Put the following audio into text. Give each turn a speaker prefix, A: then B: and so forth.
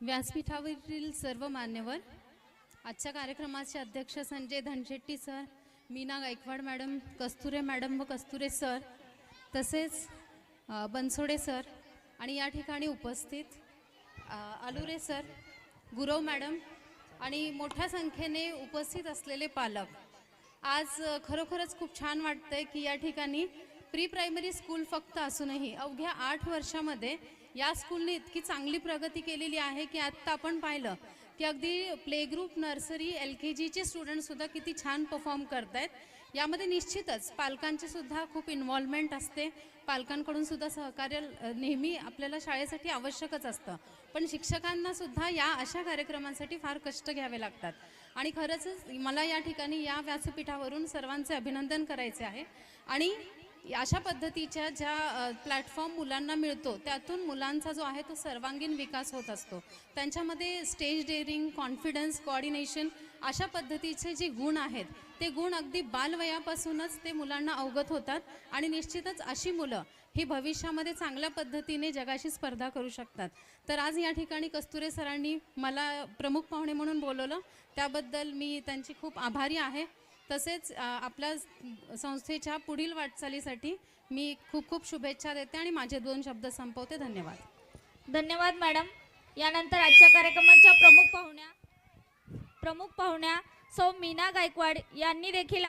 A: व्यासपीठावरील सर्व मान्यवर आजच्या कार्यक्रमाचे अध्यक्ष Sanjay Dhanshetti sir Meena Gaikwad madam Kasture madam व कस्तुरे सर तसेच बनसोडे सर आणि या ठिकाणी उपस्थित आलुरे सर गुरव मॅडम आणि मोठ्या संख्येने उपस्थित असलेले पालक. आज खरोखरच खूप छान वाटतंय की या ठिकाणी प्री प्रायमरी स्कूल फक्त असूनही अवघ्या आठ वर्षामध्ये या स्कूलने इतकी चांगली प्रगती केलेली आहे की आत्ता आपण पाहिलं की अगदी play group nursery L K जीचे स्टुडंटसुद्धा किती छान परफॉर्म करत आहेत यामध्ये निश्चितच पालकांची सुद्धा खूप इन्व्हॉल्वमेंट असते. पालकांकडून सुद्धा सहकार्य नेहमी आपल्याला शाळेसाठी आवश्यकच असतं. पण शिक्षकांना सुद्धा या अशा कार्यक्रमांसाठी फार कष्ट घ्यावे लागतात. आणि खरंच मला या ठिकाणी या व्यासपीठावरून सर्वांचे अभिनंदन करायचे आहे. आणि अशा पद्धतीच्या ज्या प्लॅटफॉर्म मुलांना मिळतो त्यातून मुलांचा जो आहे तो सर्वांगीण विकास होत असतो. त्यांच्यामध्ये स्टेज डेअरिंग कॉन्फिडन्स कॉर्डिनेशन अशा पद्धतीचे जे गुण आहेत ते गुण अगदी बालवयापासूनच ते मुलांना अवगत होतात आणि निश्चितच अशी मुलं ही भविष्यामध्ये चांगल्या पद्धतीने जगाशी स्पर्धा करू शकतात. तर आज या ठिकाणी कस्तुरे सरांनी मला प्रमुख पाहुणे म्हणून बोलवलं. त्याबद्दल मी त्यांची खूप आभारी आहे. तसेच आपल्या संस्थेच्या पुढील वाटचालीसाठी मी खूप खूप शुभेच्छा देते आणि माझे दोन शब्द संपवते. धन्यवाद.
B: धन्यवाद मॅडम. यानंतर आजच्या कार्यक्रमाच्या प्रमुख पाहुण्या प्रमुख पाहुण्या सौ मीना गायकवाड यांनी देखील